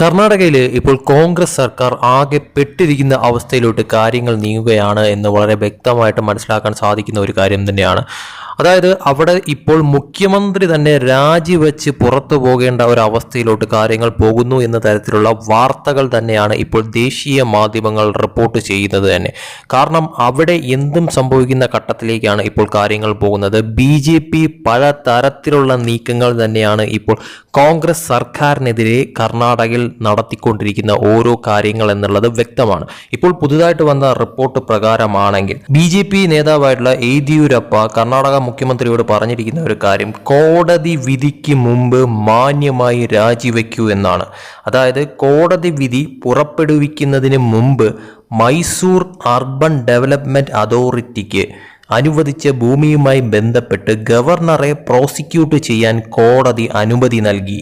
കർണാടകയിൽ ഇപ്പോൾ കോൺഗ്രസ് സർക്കാർ ആകെ പെട്ടിരിക്കുന്ന അവസ്ഥയിലോട്ട് കാര്യങ്ങൾ നീങ്ങുകയാണ് എന്ന് വളരെ വ്യക്തമായിട്ട് മനസ്സിലാക്കാൻ സാധിക്കുന്ന ഒരു കാര്യം തന്നെയാണ്. അതായത് അവിടെ ഇപ്പോൾ മുഖ്യമന്ത്രി തന്നെ രാജിവെച്ച് പുറത്തു പോകേണ്ട ഒരു അവസ്ഥയിലോട്ട് കാര്യങ്ങൾ പോകുന്നു എന്ന തരത്തിലുള്ള വാർത്തകൾ തന്നെയാണ് ഇപ്പോൾ ദേശീയ മാധ്യമങ്ങൾ റിപ്പോർട്ട് ചെയ്യുന്നത് തന്നെ. കാരണം അവിടെ എന്തും സംഭവിക്കുന്ന ഘട്ടത്തിലേക്കാണ് ഇപ്പോൾ കാര്യങ്ങൾ പോകുന്നത്. ബി ജെ പി പല തരത്തിലുള്ള നീക്കങ്ങൾ തന്നെയാണ് ഇപ്പോൾ കോൺഗ്രസ് സർക്കാരിനെതിരെ കർണാടകയിൽ നടത്തിക്കൊണ്ടിരിക്കുന്ന ഓരോ കാര്യങ്ങൾ എന്നുള്ളത് വ്യക്തമാണ്. ഇപ്പോൾ പുതുതായിട്ട് വന്ന റിപ്പോർട്ട് പ്രകാരമാണെങ്കിൽ ബി ജെ പി നേതാവായിട്ടുള്ള കർണാടക മുഖ്യമന്ത്രിയോട് പറഞ്ഞിരിക്കുന്ന ഒരു കാര്യം കോടതി വിധിക്ക് മുമ്പ് മാന്യമായി രാജിവെക്കൂ എന്നാണ്. അതായത് കോടതി വിധി പുറപ്പെടുവിക്കുന്നതിന് മുമ്പ് മൈസൂർ അർബൻ ഡെവലപ്മെന്റ് അതോറിറ്റിക്ക് അനുവദിച്ച ഭൂമിയുമായി ബന്ധപ്പെട്ട് ഗവർണറെ പ്രോസിക്യൂട്ട് ചെയ്യാൻ കോടതി അനുമതി നൽകി.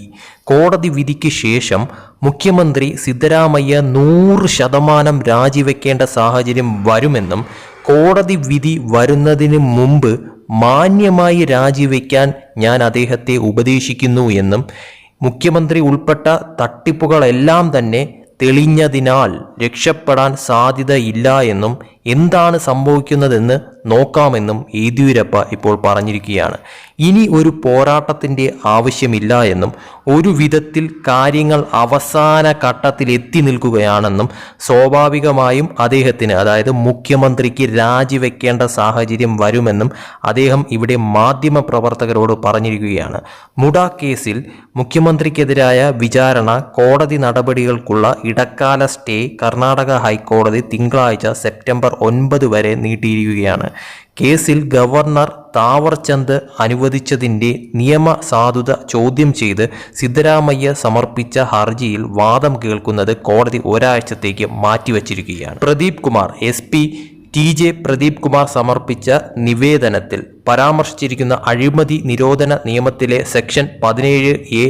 കോടതി വിധിക്ക് ശേഷം മുഖ്യമന്ത്രി സിദ്ധരാമയ്യ നൂറ് ശതമാനം രാജിവെക്കേണ്ട സാഹചര്യം വരുമെന്നും കോടതി വിധി വരുന്നതിന് മുമ്പ് മാന്യമായി രാജിവെക്കാൻ ഞാൻ അദ്ദേഹത്തെ ഉപദേശിക്കുന്നു എന്നും മുഖ്യമന്ത്രി ഉൾപ്പെട്ട തട്ടിപ്പുകളെല്ലാം തന്നെ തെളിഞ്ഞതിനാൽ രക്ഷപ്പെടാൻ സാധ്യതയില്ല എന്നും എന്താണ് സംഭവിക്കുന്നതെന്ന് നോക്കാമെന്നും യെദ്യൂരപ്പ ഇപ്പോൾ പറഞ്ഞിരിക്കുകയാണ്. ഇനി ഒരു പോരാട്ടത്തിന്റെ ആവശ്യമില്ല എന്നും ഒരു വിധത്തിൽ കാര്യങ്ങൾ അവസാന ഘട്ടത്തിൽ എത്തി നിൽക്കുകയാണെന്നും സ്വാഭാവികമായും അദ്ദേഹത്തിന് അതായത് മുഖ്യമന്ത്രിക്ക് രാജിവെക്കേണ്ട സാഹചര്യം വരുമെന്നും അദ്ദേഹം ഇവിടെ മാധ്യമ പ്രവർത്തകരോട് പറഞ്ഞിരിക്കുകയാണ്. മുഡ കേസിൽ മുഖ്യമന്ത്രിക്കെതിരായ വിചാരണ കോടതി നടപടികൾക്കുള്ള ഇടക്കാല സ്റ്റേ കർണാടക ഹൈക്കോടതി തിങ്കളാഴ്ച സെപ്റ്റംബർ ഒൻപത് വരെ നീട്ടിയിരിക്കുകയാണ്. കേസിൽ ഗവർണർ താവർചന്ദ് അനുവദിച്ചതിന്റെ നിയമസാധുത ചോദ്യം ചെയ്ത് സിദ്ധരാമയ്യ സമർപ്പിച്ച ഹർജിയിൽ വാദം കേൾക്കുന്നത് കോടതി ഒരാഴ്ചത്തേക്ക് മാറ്റിവച്ചിരിക്കുകയാണ്. Pradeep Kumar S T J Pradeep Kumar സമർപ്പിച്ച നിവേദനത്തിൽ പരാമർശിച്ചിരിക്കുന്ന അഴിമതി നിരോധന നിയമത്തിലെ സെക്ഷൻ പതിനേഴ് എ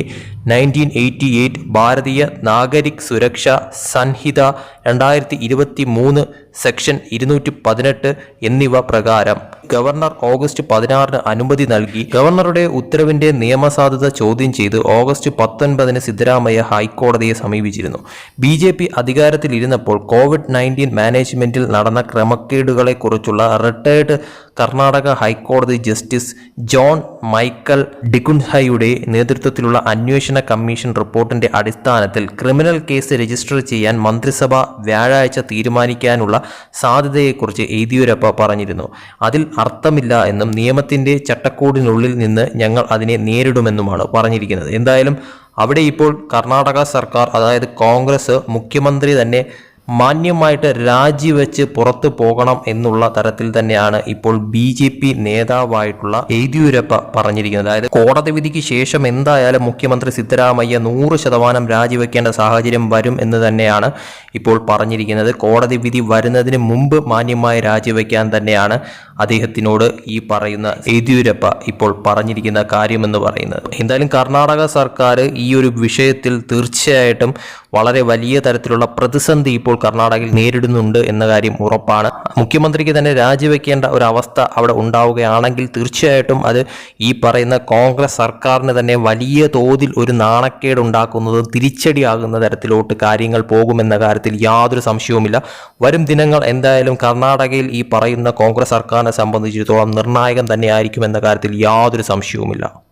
നയന്റീൻ എയ്റ്റി എയ്റ്റ് ഭാരതീയ നാഗരിക് സുരക്ഷ സംഹിത രണ്ടായിരത്തി ഇരുപത്തി മൂന്ന് സെക്ഷൻ ഇരുന്നൂറ്റി പതിനെട്ട് എന്നിവ പ്രകാരം ഗവർണർ ഓഗസ്റ്റ് പതിനാറിന് അനുമതി നൽകി. ഗവർണറുടെ ഉത്തരവിന്റെ നിയമസാധുത ചോദ്യം ചെയ്ത് ഓഗസ്റ്റ് പത്തൊൻപതിന് സിദ്ധരാമയ്യ ഹൈക്കോടതിയെ സമീപിച്ചിരുന്നു. ബി ജെ പി അധികാരത്തിലിരുന്നപ്പോൾ കോവിഡ് നയന്റീൻ മാനേജ്മെന്റിൽ നടന്ന ക്രമക്കേടുകളെക്കുറിച്ചുള്ള റിട്ടയർഡ് കർണാടക ഹൈക്കോടതി ജസ്റ്റിസ് ജോൺ മൈക്കൽ ഡിഗുൻഹയുടെ നേതൃത്വത്തിലുള്ള അന്വേഷണ കമ്മീഷൻ റിപ്പോർട്ടിന്റെ അടിസ്ഥാനത്തിൽ ക്രിമിനൽ കേസ് രജിസ്റ്റർ ചെയ്യാൻ മന്ത്രിസഭ വ്യാഴാഴ്ച തീരുമാനിക്കാനുള്ള സാധ്യതയെക്കുറിച്ച് യെദ്യൂരപ്പ പറഞ്ഞിരുന്നു. അതിൽ അർത്ഥമില്ല എന്നും നിയമത്തിന്റെ ചട്ടക്കൂടിനുള്ളിൽ നിന്ന് ഞങ്ങൾ അതിനെ നേരിടുമെന്നുമാണ് പറഞ്ഞിരിക്കുന്നത്. എന്തായാലും അവിടെ ഇപ്പോൾ കർണാടക സർക്കാർ അതായത് കോൺഗ്രസ് മുഖ്യമന്ത്രി തന്നെ മാന്യമായിട്ട് രാജിവെച്ച് പുറത്തു പോകണം എന്നുള്ള തരത്തിൽ തന്നെയാണ് ഇപ്പോൾ ബി ജെ പി നേതാവായിട്ടുള്ള യെദ്യൂരപ്പ പറഞ്ഞിരിക്കുന്നത്. അതായത് കോടതി വിധിക്ക് ശേഷം എന്തായാലും മുഖ്യമന്ത്രി സിദ്ധരാമയ്യ നൂറ് ശതമാനം രാജിവെക്കേണ്ട സാഹചര്യം വരും എന്ന് തന്നെയാണ് ഇപ്പോൾ പറഞ്ഞിരിക്കുന്നത്. കോടതി വിധി വരുന്നതിന് മുമ്പ് മാന്യമായി രാജിവെക്കാൻ തന്നെയാണ് അദ്ദേഹത്തിനോട് ഈ പറയുന്ന യെദ്യൂരപ്പ ഇപ്പോൾ പറഞ്ഞിരിക്കുന്ന കാര്യമെന്ന് പറയുന്നത്. എന്തായാലും കർണാടക സർക്കാർ ഈ ഒരു വിഷയത്തിൽ തീർച്ചയായിട്ടും വളരെ വലിയ തരത്തിലുള്ള പ്രതിസന്ധി ഇപ്പോൾ കർണാടകയിൽ നേരിടുന്നുണ്ട് എന്ന കാര്യം ഉറപ്പാണ്. മുഖ്യമന്ത്രിക്ക് തന്നെ രാജിവെക്കേണ്ട ഒരു അവസ്ഥ അവിടെ ഉണ്ടാവുകയാണെങ്കിൽ തീർച്ചയായിട്ടും അത് ഈ പറയുന്ന കോൺഗ്രസ് സർക്കാരിന് തന്നെ വലിയ തോതിൽ ഒരു നാണക്കേട് ഉണ്ടാക്കുന്നതും തിരിച്ചടിയാകുന്ന തരത്തിലോട്ട് കാര്യങ്ങൾ പോകുമെന്ന കാര്യത്തിൽ യാതൊരു സംശയവുമില്ല. വരും ദിനങ്ങൾ എന്തായാലും കർണാടകയിൽ ഈ പറയുന്ന കോൺഗ്രസ് സർക്കാരിനെ സംബന്ധിച്ചിടത്തോളം നിർണായകം തന്നെയായിരിക്കും എന്ന കാര്യത്തിൽ യാതൊരു സംശയവുമില്ല.